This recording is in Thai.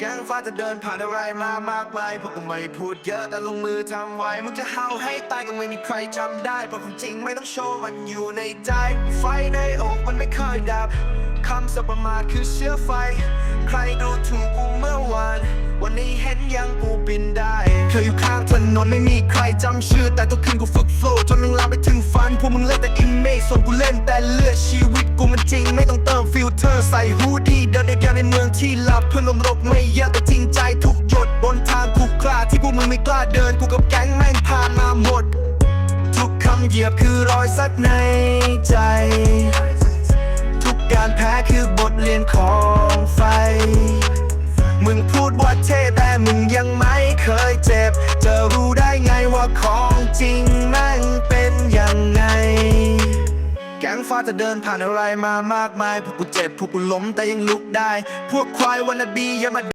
แก๊งฟ้าจะเดินผ่านอะไรมามากมายพวกกูไม่พูดเยอะแต่ลงมือทำไว้มึงจะเห่าให้ตายก็ไม่มีใครจำได้เพราะความจริงไม่ต้องโชว์มันอยู่ในใจ ไฟในอกมันไม่เคยดับคำสบประมาทคือเชื้อไฟ ใครดูถูกกูเมื่อวาน วันนี้เห็นยังกูบินได้ เคยอยู่ข้างถนนไม่มีใครจำชื่อ แต่ตัวคืนกูฝึกโฟล์จนมึงลามไปถึงฝันพวกมึงเล่นแต่อิมเมจส่วนกูเล่นแต่เลือดชีวิตกูมันจริง ไม่ต้องเติมฟิลเตอร์ใส่ฮูดดี้เดินเดียว ที่หลับเพื่อนลมรบไม่เยอะแต่จริงใจทุกหยดบนทางขรุขระที่พวกมึงไม่กล้าเดินกูกับแก๊งแม่งผ่ามาหมด ทุกคำเหยียบคือรอยสักในใจ ทุกการแพ้คือบทเรียนของไฟ มึงพูดว่าเท่แต่มึงยังไม่เคยเจ็บ จะรู้ได้ไงว่าของจริง ฟ้าจะเดินผ่านอะไรมามากมาย พวกกูเจ็บ พวกกูล้มแต่ยังลุกได้ พวกควายวันนบีอย่ามา